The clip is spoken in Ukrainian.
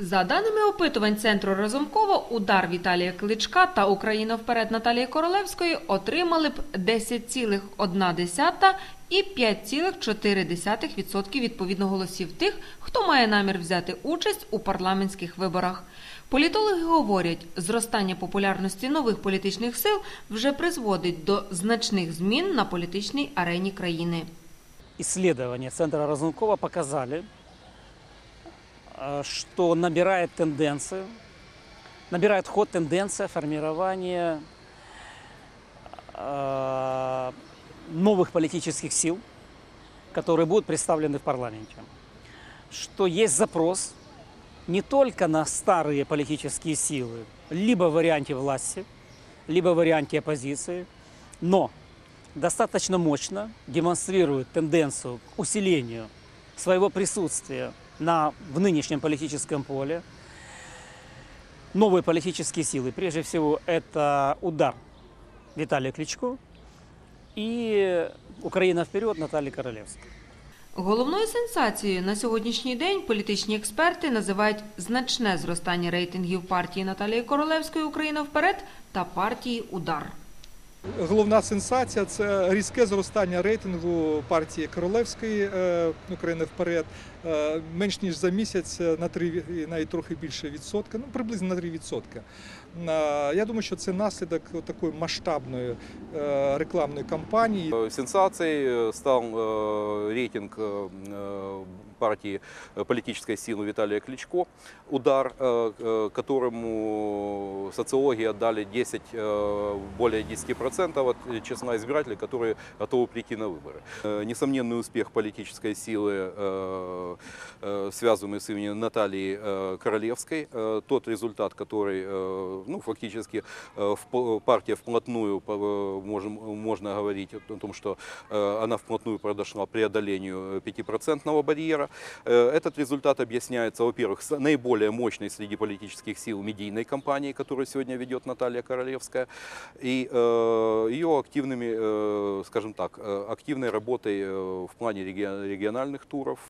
За даними опитувань центру Разумкова, удар Віталія Кличка та Україна вперед Наталії Королевської отримали б 10,1 і 5,4% відповідно голосів тих, хто має намір взяти участь у парламентських виборах. Політологи говорять, зростання популярності нових політичних сил вже призводить до значних змін на політичній арені країни. Исследования Центра Разумкова показали, что набирает тенденцию, набирает ход тенденция формирования э, новых политических сил, которые будут представлены в парламенте. Что есть запрос не только на старые политические силы, либо в варианте власти, либо в варианте оппозиции, но достаточно мощно демонстрирует тенденцию к усилению своего присутствия на, в нынешнем политическом поле. Новые политические силы, прежде всего, это удар Виталия Кличко и Украина вперед Натальи Королевской. Головною сенсацією на сьогоднішній день політичні експерти називають значне зростання рейтингів партії Наталії Королевської Україна вперед та партії Удар. Головна сенсація це різке зростання рейтингу партії Королевської е, України вперед. Е, Менш ніж за місяць е, на 3, і навіть трохи більше відсотка, ну приблизно на 3 відсотка. Е, Я думаю, що це наслідок такої масштабної е, рекламної кампанії. Э, Сенсацией э, стал э, рейтинг э, э, партии э, политической силы Виталия Кличко, удар, э, э, которому социологи отдали 10, э, более 10% от числа избирателей, которые готовы прийти на выборы. Э, Несомненный успех политической силы, э, связанный с именем Натальи э, Королевской, э, тот результат, который ну, фактически партия вплотную, можно говорить о том, что она вплотную подошла преодолению 5% барьера. Этот результат объясняется, во-первых, наиболее мощной среди политических сил медийной кампании, которую сегодня ведет Наталья Королевская, и ее активными, скажем так, активной работой в плане реги- региональных туров,